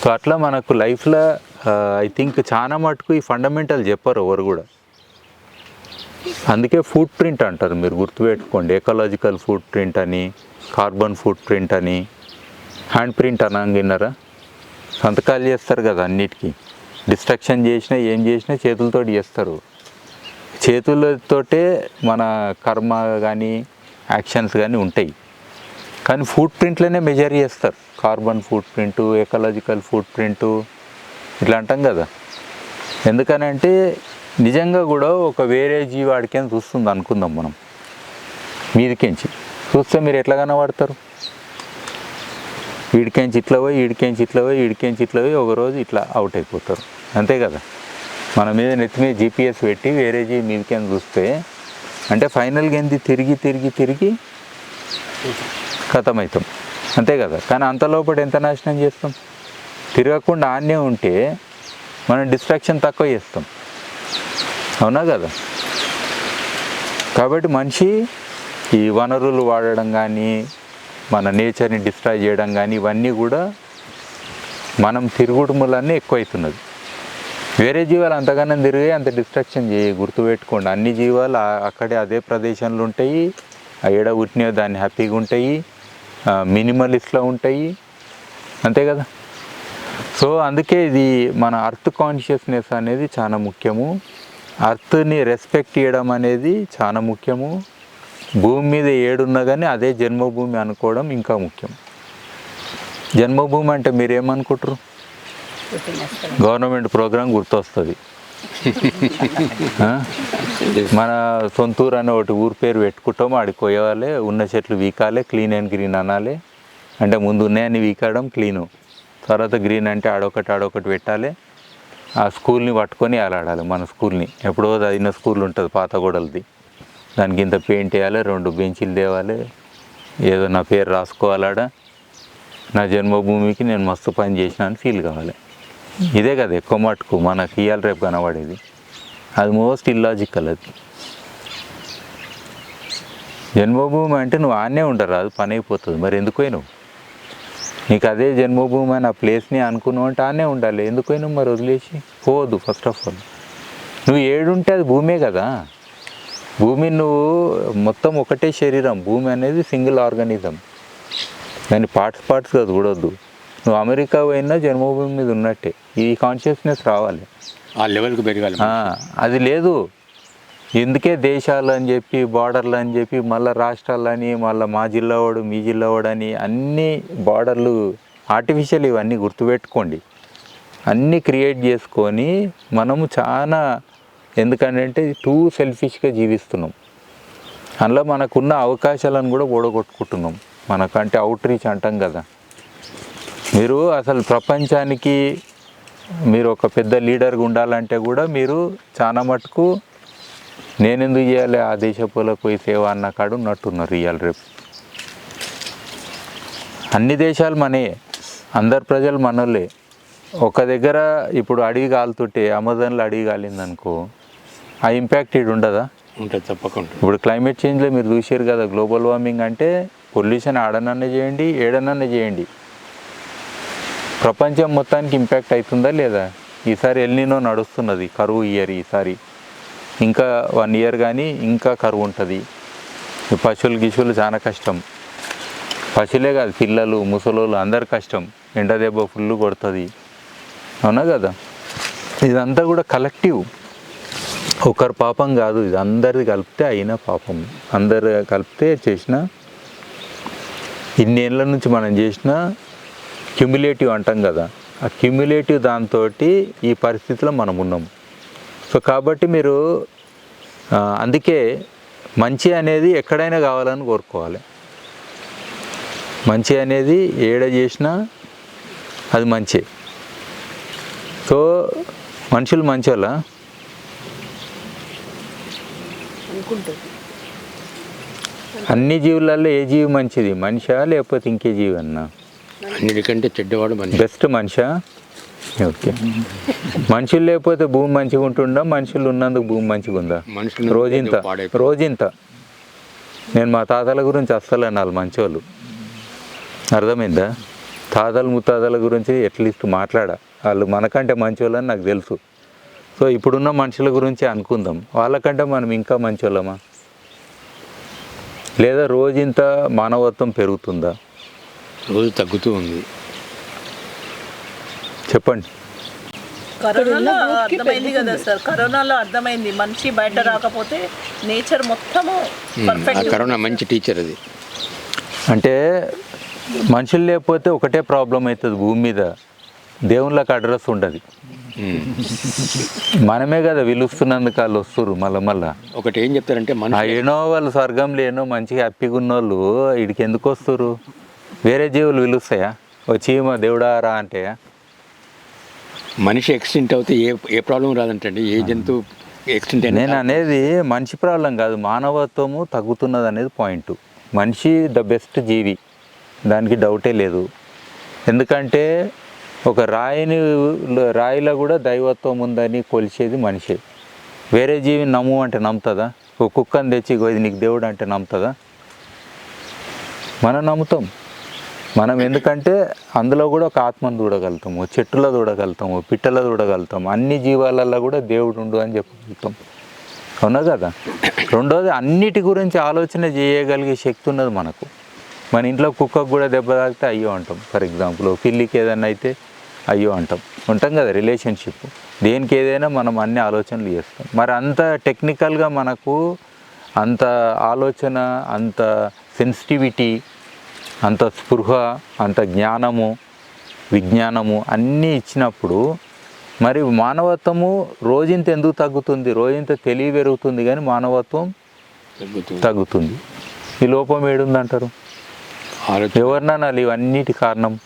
So అట్లా మనకు లైఫ్లో ఐ థింక్ చాలా మటుకు ఈ ఫండమెంటల్ చెప్పరు ఎవరు కూడా. అందుకే ఫుట్ ప్రింట్ అంటారు మీరు గుర్తుపెట్టుకోండి. ఎకలాజికల్ ఫుట్ ప్రింట్ అని కార్బన్ ఫుట్ ప్రింట్ అని హ్యాండ్ ప్రింట్ అనగిన్నారా సంతకాలు చేస్తారు కదా అన్నిటికీ. డిస్ట్రక్షన్ చేసినా ఏం చేసినా చేతులతో చేస్తారు. చేతులతోటే మన కర్మ కానీ యాక్షన్స్ కానీ ఉంటాయి. కానీ ఫుట్ ప్రింట్లోనే మెజర్ చేస్తారు. Carbon footprint ecological footprint ఇట్లా అంటాం కదా. ఎందుకనంటే నిజంగా కూడా ఒక వేరే జీవి చూస్తుంది అనుకుందాం మనం. మీదికించి చూస్తే మీరు ఎట్లా కనబడతారు? వీడికేంచి ఇట్లా పోయి వీడికేంచి ఇట్లా పోయి వీడికేంచి ఇట్లా పోయి ఒకరోజు ఇట్లా అవుట్ అయిపోతారు. అంతే కదా. మన మీద నెత్తి మీద జీపీఎస్ పెట్టి వేరే జీవి మీదకేం చూస్తే అంటే ఫైనల్గా ఏంది? తిరిగి తిరిగి తిరిగి ఖతమవుతాం అంతే కదా? కానీ అంత లోపల ఎంత నాశనం చేస్తాం? తిరగకుండా ఆన్నే ఉంటే మనం డిస్ట్రాక్షన్ తక్కువ చేస్తాం. అవునా కదా? కాబట్టి మనిషి ఈ వనరులు వాడడం కానీ మన నేచర్ని డిస్ట్రాయ్ చేయడం కానీ ఇవన్నీ కూడా మనం తిరుగుడు మూలనే ఎక్కువవుతున్నది వేరే జీవాలు అంతగానం తిరిగి అంత డిస్ట్రాక్షన్ చేయి గుర్తుపెట్టుకోండి. అన్ని జీవాలు అక్కడే అదే ప్రదేశంలో ఉంటాయి. ఆ ఏడ ఉట్టినవి దాన్ని హ్యాపీగా ఉంటాయి. మినిమలిస్ట్లో ఉంటాయి. అంతే కదా? సో అందుకే ఇది మన అర్త్ కాన్షియస్నెస్ అనేది చాలా ముఖ్యము. అర్త్ని రెస్పెక్ట్ చేయడం అనేది చాలా ముఖ్యము. భూమి మీద ఏడున్నా కానీ అదే జన్మభూమి అనుకోవడం ఇంకా ముఖ్యం. జన్మభూమి అంటే మీరేమనుకుంటారు? గవర్నమెంట్ ప్రోగ్రాం గుర్తొస్తుంది? మన సొంతూరు అనే ఒకటి ఊరు పేరు పెట్టుకుంటాం. ఆడికి పోయేవాళ్ళే ఉన్న చెట్లు వీకాలే క్లీన్ అండ్ గ్రీన్ అనాలి. అంటే ముందు ఉన్నాయని వీకడం క్లీను తర్వాత గ్రీన్ అంటే ఆడొకటి ఆడొకటి పెట్టాలి. ఆ స్కూల్ని పట్టుకొని ఆలాడాలి మన స్కూల్ని. ఎప్పుడో అయిన స్కూల్ ఉంటుంది పాత గోడలది. దానికి ఇంత పెయింట్ వేయాలి రెండు బెంచీలు తేవాలి. ఏదో నా పేరు రాసుకోవాలాడ? నా జన్మభూమికి నేను మస్తు పని చేసిన అని ఫీల్ కావాలి. ఇదే కదా ఎక్కువ మటుకు మనకి ఇవాళ రేపు కనబడేది. అది మోస్ట్ ఇల్లాజికల్ అది. జన్మభూమి అంటే నువ్వు ఆనే ఉండరు అది పని అయిపోతుంది. మరి ఎందుకు పోయినావు? నీకు అదే జన్మభూమి అని ఆ ప్లేస్ని అనుకున్నావు అంటే ఆనే ఉండాలి. ఎందుకు పోయినావు మరి వదిలేసి? పోవద్దు ఫస్ట్ ఆఫ్ ఆల్ నువ్వు ఏడుంటే అది భూమే కదా. భూమి నువ్వు మొత్తం ఒకటే శరీరం. భూమి అనేది సింగిల్ ఆర్గానిజం దాని పార్ట్స్ పార్ట్స్గా చూడొద్దు. నువ్వు అమెరికా పోయినా జన్మభూమి మీద ఉన్నట్టే. ఈ కాన్షియస్నెస్ రావాలి. ఆ లెవెల్కి పెరగాలి. అది లేదు. ఎందుకే దేశాలు అని చెప్పి బార్డర్లు అని చెప్పి మళ్ళీ రాష్ట్రాలని మళ్ళీ మా జిల్లా వాడు మీ జిల్లా వాడు అని అన్ని బార్డర్లు ఆర్టిఫిషియల్ ఇవన్నీ గుర్తుపెట్టుకోండి. అన్నీ క్రియేట్ చేసుకొని మనము చాలా ఎందుకంటే టూ సెల్ఫిష్గా జీవిస్తున్నాం. అందులో మనకున్న అవకాశాలను కూడా ఓడగొట్టుకుంటున్నాం. మనకంటే అవుట్ రీచ్ అంటాం కదా. మీరు అసలు ప్రపంచానికి మీరు ఒక పెద్ద లీడర్గా ఉండాలంటే కూడా మీరు చాలా మటుకు నేనెందుకు చేయాలి? ఆ దేశపులకు పోయి సేవ అన్న కాడు ఉన్నట్టున్నారు ఇవాళ రేపు. అన్ని దేశాలు మనే అందరు ప్రజలు మనోళ్ళే. ఒక దగ్గర ఇప్పుడు అడవి కాలుతుంటే అమెజాన్లో అడవి కాలిందనుకో ఆ ఇంపాక్ట్ ఇటు ఉండదా? ఉంటుంది తప్పకుండా. ఇప్పుడు క్లైమేట్ చేంజ్లో మీరు చూసారు కదా గ్లోబల్ వార్మింగ్ అంటే పొల్యూషన్ ఆడనన్నా చేయండి ఏడనన్నా చేయండి. ప్రపంచం మొత్తానికి ఇంపాక్ట్ అవుతుందా లేదా? ఈసారి ఎల్నినో నడుస్తున్నది కరువు ఇయర్ ఈసారి. ఇంకా వన్ ఇయర్ కానీ ఇంకా కరువు ఉంటుంది. పశువులు గిశువులు చాలా కష్టం. పశువులే కాదు పిల్లలు ముసలోళ్ళు అందరు కష్టం. ఎండ దెబ్బ ఫుల్ కొడుతుంది. అవునా కదా? ఇదంతా కూడా కలెక్టివ్ ఒకరి పాపం కాదు ఇది అందరిది కలిపితే అయిన పాపం. అందరు కలిపితే చేసిన ఇన్నేళ్ళ నుంచి మనం చేసిన క్యుములేటివ్ అంటాం కదా. ఆ క్యుములేటివ్ దాంతో ఈ పరిస్థితిలో మనం ఉన్నాం. సో కాబట్టి మీరు అందుకే మంచి అనేది ఎక్కడైనా కావాలని కోరుకోవాలి. మంచి అనేది ఏడ చేసినా అది మంచి. సో మనుషులు మంచోళ్ళ? అనుకుంటుంది. అన్ని జీవులలో ఏ జీవి మంచిది? మనిషా లేకపోతే ఇంకే జీవి అన్నా అన్నిటికంటే చెడ్డవాడు మనిషి. బెస్ట్ మనిషా? ఓకే. మనుషులు లేకపోతే భూమి మంచిగా ఉంటుందా? మనుషులు ఉన్నందుకు భూమి మంచిగా ఉందా? మనుషులు రోజింత. రోజింత. నేను మా తాతల గురించి అస్సలు అనాలి మంచోళ్ళు. అర్థమైందా? తాతలు ముత్తాతల గురించి అట్లీస్ట్ మాట్లాడ. వాళ్ళు మనకంటే మంచోళ్ళని నాకు తెలుసు. సో ఇప్పుడున్న మనుషుల గురించి అనుకుందాం. వాళ్ళకంటే మనం ఇంకా మంచోళ్ళమా? లేదా రోజంత మానవత్వం పెరుగుతుందా? రోజు తగ్గుతూ ఉంది. చెప్పండి. కరోనాలో అర్థమైంది కదా సార్ కరోనాలో అర్థమైంది. మనిషి బయట రాకపోతే నేచర్ మొత్తము పర్ఫెక్ట్ కరోనా మంచి టీచర్ అది. అంటే మనుషులు లేకపోతే ఒకటే ప్రాబ్లం అవుతుంది భూమి మీద. దేవుళ్ళకి అడ్రస్ ఉండదు. మనమే కదా పిలుస్తున్నందుకు వాళ్ళు వస్తురు మళ్ళా మళ్ళా. ఒకటి ఏం చెప్తారంటే ఆ మనిషి ఏనో వాళ్ళు స్వర్గంలో ఏనో మంచిగా హ్యాపీగా ఉన్నోళ్ళు వీడికి ఎందుకు వస్తారు వేరే జీవులు పిలుస్తాయా? వచ్చి మా దేవుడా రా అంటే? మనిషి ఎక్స్టెంట్ అవుతే ఏ ఏ ప్రాబ్లం రాదంటండి. ఏ జంతువు ఎక్స్టెంట్ నేను అనేది మనిషి ప్రాబ్లం కాదు. మానవత్వము తగ్గుతున్నది అనేది పాయింట్ మనిషి ద బెస్ట్ జీవి. దానికి డౌటే లేదు. ఎందుకంటే ఒక రాయిని రాయిలో కూడా దైవత్వం ఉందని కొలిచేది మనిషే. వేరే జీవిని నమ్ము అంటే నమ్ముతుందా? ఒక కుక్కని తెచ్చి "ఇగో ఇది నీకు దేవుడు అంటే నమ్ముతుందా? మనం నమ్ముతాం. మనం ఎందుకంటే అందులో కూడా ఒక ఆత్మను చూడగలుగుతాము చెట్టులో చూడగలుగుతాము పిట్టలో చూడగలుగుతాము అన్ని జీవాలలో కూడా దేవుడు ఉండు అని చెప్పగలుగుతాం. అవునా కదా? రెండోది అన్నిటి గురించి ఆలోచన చేయగలిగే శక్తి ఉన్నది మనకు. మన ఇంట్లో కుక్కకు కూడా దెబ్బ తాకితే అయ్యో అంటాం. ఫర్ ఎగ్జాంపుల్ పిల్లికి ఏదైనా అయితే అయ్యో అంటాం. ఉంటాం కదా రిలేషన్షిప్. దేనికి ఏదైనా మనం అన్ని ఆలోచనలు చేస్తాం. మరి అంత టెక్నికల్గా మనకు అంత ఆలోచన అంత సెన్సిటివిటీ అంత స్పృహ అంత జ్ఞానము విజ్ఞానము అన్నీ ఇచ్చినప్పుడు మరి మానవత్వము రోజంత ఎందుకు తగ్గుతుంది? రోజంత తెలివి పెరుగుతుంది కానీ మానవత్వం తగ్గుతూ తగ్గుతుంది. ఈ లోపం ఏడుందంటారు? ఎవరినన్నా ఇవన్నిటి కారణం.